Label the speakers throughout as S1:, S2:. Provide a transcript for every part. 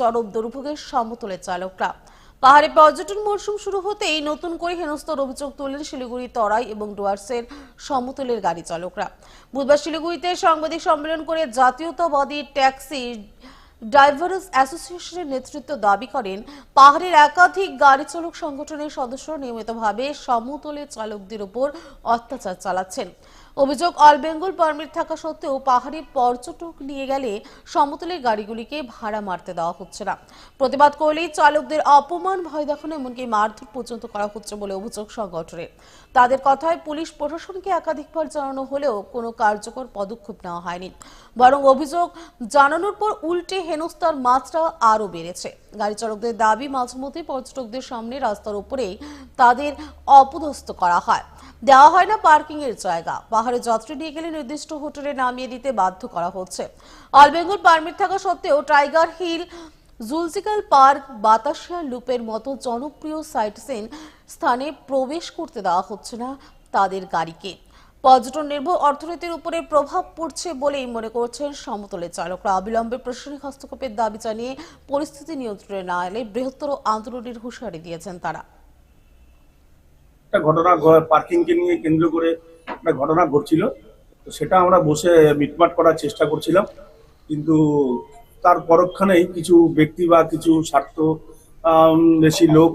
S1: চরম দুর্ভোগের সমতলে চালকরা। পাহাড়ে পর্যটন মরশুম শুরু হতেই নতুন করে হেনস্তর অভিযোগ তুললেন শিলিগুড়ি তরাই এবং ডুয়ার্সের সমতলের গাড়ি চালকরা। বুধবার শিলিগুড়িতে সাংবাদিক সম্মেলন করে জাতীয়তাবাদী ট্যাক্সি ড্রাইভার্স অ্যাসোসিয়েশনের নেতৃত্ব দাবি করেন, পাহাড়ের একাধিক গাড়ি চালক সংগঠনের সদস্যরা নিয়মিতভাবে সমতলের চালকদের উপর অত্যাচার চালাচ্ছেন। অভিযোগ অল বেঙ্গল পারমিট থাকা সত্ত্বেও পাহাড়ে পর্যটক নিয়ে গেলে সমতলের গাড়িগুলিকে ভাড়া মারতে দেওয়া হচ্ছে না। প্রতিবাদ করলেই চালকদের অপমান, ভয় দেখানো এমনকি মারধর পর্যন্ত করা হচ্ছে বলে অভিযোগ সংগঠনের। তাদের কথায় পুলিশ প্রশাসনকে একাধিকবার জানানো হলেও কোনো কার্যকর পদক্ষেপ নেওয়া হয়নি। বরং অভিযোগ জানানোর পর উল্টে হেনস্থার মাত্রা আরও বেড়েছে। গাড়ি চালকদের দাবি, মাঝে মধ্যে পর্যটকদের সামনে রাস্তার উপরেই তাদের অপদস্থ করা হয়। দেওয়া হয় না পার্কিং এর জায়গা। পাহাড়ে যাত্রী নিয়ে গেলে নির্দিষ্ট হোটেলে নামিয়ে দিতে বাধ্য করা হচ্ছে। অল বেঙ্গল পারমিট থাকা সত্ত্বেও tiger hill zoological park, Batasia লুপের মতো জনপ্রিয় সাইট সিন স্থানে প্রবেশ করতে দেওয়া হচ্ছে না তাদের গাড়িকে। পর্যটন নির্ভর অর্থনীতির উপরে প্রভাব পড়ছে বলেই মনে করছেন সমতলের চালকরা। অবিলম্বে প্রশাসনিক হস্তক্ষেপের দাবি জানিয়ে পরিস্থিতি নিয়ন্ত্রণে না এলে বৃহত্তর আন্দোলনের হুঁশিয়ারি দিয়েছেন তারা।
S2: একটা ঘটনা পার্কিংকে নিয়ে কেন্দ্র করে একটা ঘটনা ঘটছিল। তো সেটা আমরা বসে মিটমাট করার চেষ্টা করছিলাম। কিন্তু তার পরক্ষণেই কিছু ব্যক্তি বা কিছু স্বার্থ বেশি লোক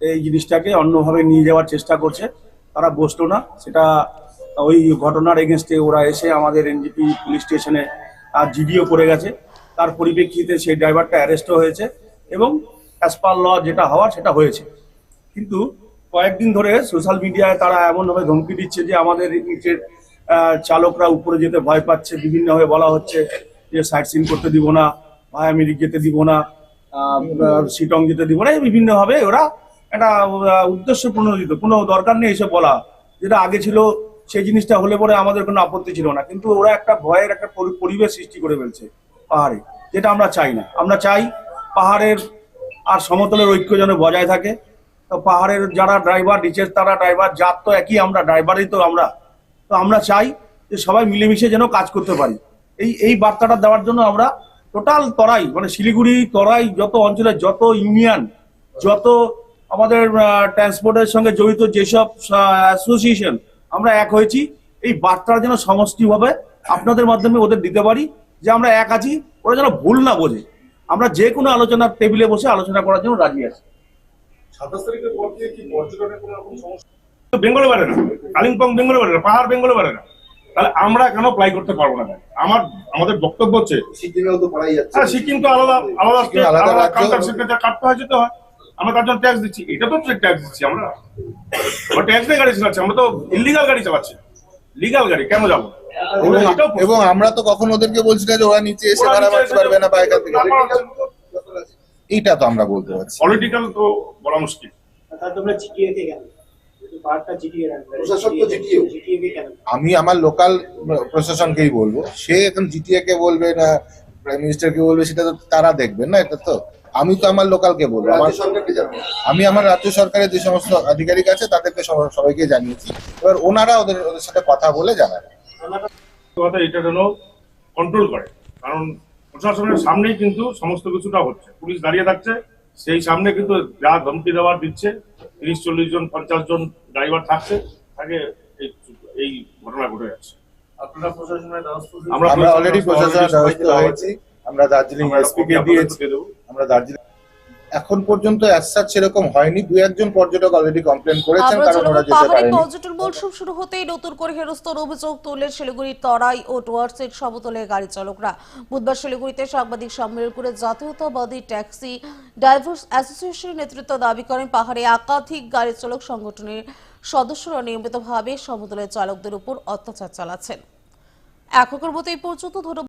S2: এই জিনিসটাকে অন্যভাবে নিয়ে যাওয়ার চেষ্টা করছে। তারা বসল না। সেটা ওই ঘটনার এগেনস্টে ওরা এসে আমাদের এনজিপি, পুলিশ স্টেশনে আর জিডিও করে গেছে। তার পরিপ্রেক্ষিতে সেই ড্রাইভারটা অ্যারেস্টও হয়েছে এবং অ্যাজ পার ল যেটা হওয়ার সেটা হয়েছে। কিন্তু কয়েকদিন ধরে সোশ্যাল মিডিয়ায় তারা এমনভাবে ধমকি দিচ্ছে যে আমাদের নিচের চালকরা উপরে যেতে ভয় পাচ্ছে। বিভিন্নভাবে বলা হচ্ছে যে সাইট সিন করতে দিব না ভায়ামিরিক যেতে দিব না শিটং যেতে দিব না। বিভিন্নভাবে ওরা একটা উদ্দেশ্য প্রণোদিত কোনো দরকার নেই এসে বলা। যেটা আগে ছিল, সেই জিনিসটা হলে পরে আমাদের কোনো আপত্তি ছিল না। কিন্তু ওরা একটা ভয়ের একটা পরিবেশ সৃষ্টি করে ফেলছে পাহাড়ে, যেটা আমরা চাই না। আমরা চাই পাহাড়ের আর সমতলের ঐক্য যেন বজায় থাকে। তো পাহাড়ের যারা ড্রাইভার নিচের তারা ড্রাইভার জাত তো একই, আমরা ড্রাইভারই তো আমরা। তো আমরা চাই যে সবাই মিলেমিশে যেন কাজ করতে পারি। এই এই বার্তাটা দেওয়ার জন্য আমরা টোটাল তরাই মানে শিলিগুড়ি তরাই, যত অঞ্চলে, যত ইউনিয়ন, যত আমাদের ট্রান্সপোর্টের সঙ্গে জড়িত যেসব অ্যাসোসিয়েশন আমরা এক হয়েছি। এই বার্তাটা যেন সমষ্টিভাবে আপনাদের মাধ্যমে ওদের দিতে পারি, যে আমরা এক আছি, ওরা যেন ভুল না বোঝে। আমরা যে কোনো আলোচনার টেবিলে বসে আলোচনা করার জন্য রাজি আছি।
S3: সাতাশ তারিখের পর থেকে কি পর্যটনের কোনো রকম সমস্যা?
S2: বেঙ্গলে পারে না। কালিম্পং বেঙ্গলে পারে না পাহাড় বেঙ্গলে পারে না। তাহলে আমরা কেন প্লাই করতে পারব না? আমার আমাদের বক্তব্য হচ্ছে
S3: সিকিমেও তো পড়াই যাচ্ছে।
S2: হ্যাঁ সিকিম তো আলাদা আলাদা
S3: আলাদা।
S2: কাউন্টার কাটতে হয় যেতে হয়। আমরা তার জন্য ট্যাক্স দিচ্ছি। এটা তো ট্যাক্স দিচ্ছি আমরা। আমরা ট্যাক্স গাড়ি চালাচ্ছি আমরা তো ইলিগাল গাড়ি চালাচ্ছি। লিগাল গাড়ি কেন যাব?
S4: এবং আমরা তো কখনো ওদেরকে বলছি না যে ওরা নিচে এসে ভাড়া মারতে পারবে না বা এখান থেকে। এইটা তো আমরা বলতে পারছি।
S2: পলিটিক্যাল তো বলা মুশকিল।
S4: আমি আমার লোকাল প্রশাসনকেই বলব। সে এখন জিটিএ কে বলবে না প্রাইম মিনিস্টার কে বলবে সেটা তো তারা দেখবেন না এটা তো। আমি তো আমার লোকালকে বলব। আমার আমি আমার রাজ্য সরকারের যে সমস্ত আধিকারিক আছে তাদেরকে সবাইকে জানিয়েছি। এবার ওনারা ওদের ওদের সাথে কথা বলে জানাবে।
S2: কথা এটা যেন কন্ট্রোল করে। কারণ প্রশাসনের সামনেই কিন্তু সমস্ত কিছুটা হচ্ছে। পুলিশ দাঁড়িয়ে থাকছে সেই সামনে কিন্তু যা ধমকি দেওয়ার দিচ্ছে তিরিশ চল্লিশ জন পঞ্চাশ জন ড্রাইভার থাকছে তাকে এই এই ঘটনা ঘটে যাচ্ছে।
S3: আপনারা
S2: আমরা
S4: আমরা অলরেডি প্রশাসনের হয়েছি। আমরা দার্জিলিং এসপি কে দিয়েছি। আমরা দার্জিলিং এখন পর্যন্ত অ্যাজ সেরকম হয়নি। দু একজন পর্যটক অলরেডি কমপ্লেন করেছেন কারণ ওরা যেতে পারেনি।
S1: পর্যটন মৌসুম শুরু হতেই নতুন করে হেরস্তর অভিযোগ তুললেন শিলিগুড়ির তরাই ও ডুয়ার্সের সমতলের গাড়ি চালকরা। বুধবার শিলিগুড়িতে সাংবাদিক সম্মেলন করে জাতীয়তাবাদী ট্যাক্সি ড্রাইভার্স অ্যাসোসিয়েশনের নেতৃত্ব দাবি করেন পাহাড়ে একাধিক গাড়ি চালক সংগঠনের সদস্যরা নিয়মিতভাবে সমতলের চালকদের উপর অত্যাচার চালাচ্ছেন। এখনকার মতো এই পর্যন্ত ধন্যবাদ।